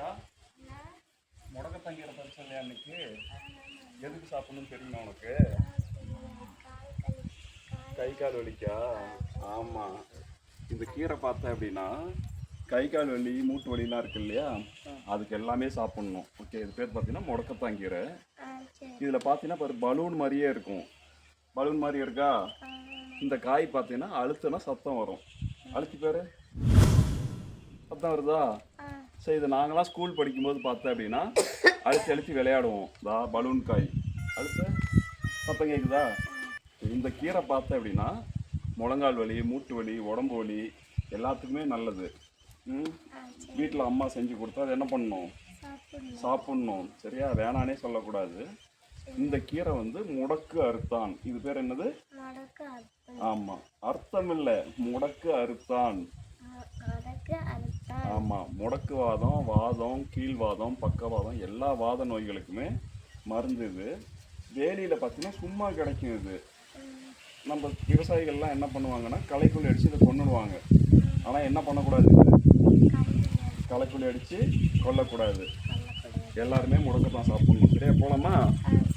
ரித்திகா முடக்கத்தங்கீரை பறிச்ச இல்லையா அன்னைக்கு. எதுக்கு சாப்பிடணும்னு தெரியுமா உனக்கு? கை கால் வலிக்கா? ஆமாம் இந்த கீரை பார்த்தேன் அப்படின்னா கை கால் வலி மூட்டு வலிலாம் இருக்கு இல்லையா? அதுக்கு எல்லாமே சாப்பிடணும். ஓகே இது பேர் பார்த்தீங்கன்னா முடக்கத்தாங்கீரை இதில் பார்த்தீங்கன்னா பாரு பலூன் மாதிரியே இருக்கும். பலூன் மாதிரி இருக்கா? இந்த காய் பார்த்தீங்கன்னா அழுத்தினா சத்தம் வரும். அழுத்தி பேர். சத்தம் வருதா? சரி இதை நாங்களாம் ஸ்கூல் படிக்கும்போது பார்த்தேன் அப்படின்னா அழுத்தி அழுத்தி விளையாடுவோம். தா பலூன் காய். அழுத்த சத்தம் கேட்குதா இந்த கீரை பார்த்தேன் அப்படின்னா முழங்கால் வலி மூட்டு வலி உடம்பு வலி எல்லாத்துக்குமே நல்லது. ம்? வீட்டில் அம்மா செஞ்சு கொடுத்தா அது என்ன பண்ணணும் சாப்பிட்ணும். சரியா? வேணானே சொல்லக்கூடாது. இந்த கீரை வந்து முடக்கு அறுத்தான். இது பேர் என்னது? ஆமாம் அர்த்தம் இல்லை. முடக்கு அறுத்தான். ஆமாம் முடக்குவாதம் வாதம் கீழ்வாதம் பக்கவாதம் எல்லா வாத நோய்களுக்குமே மருந்து இது. வேலியில் பார்த்தீங்கன்னா சும்மா கிடைக்கும் இது. நம்ம விவசாயிகள்லாம் என்ன பண்ணுவாங்கன்னா களைக்குள்ளி அடித்து இதை கொண்டுடுவாங்க ஆனால் என்ன பண்ணக்கூடாது களைக்குள்ளி அடித்து கொல்லக்கூடாது. எல்லாருமே முடக்க தான் சாப்பிடணும். சரியா சரி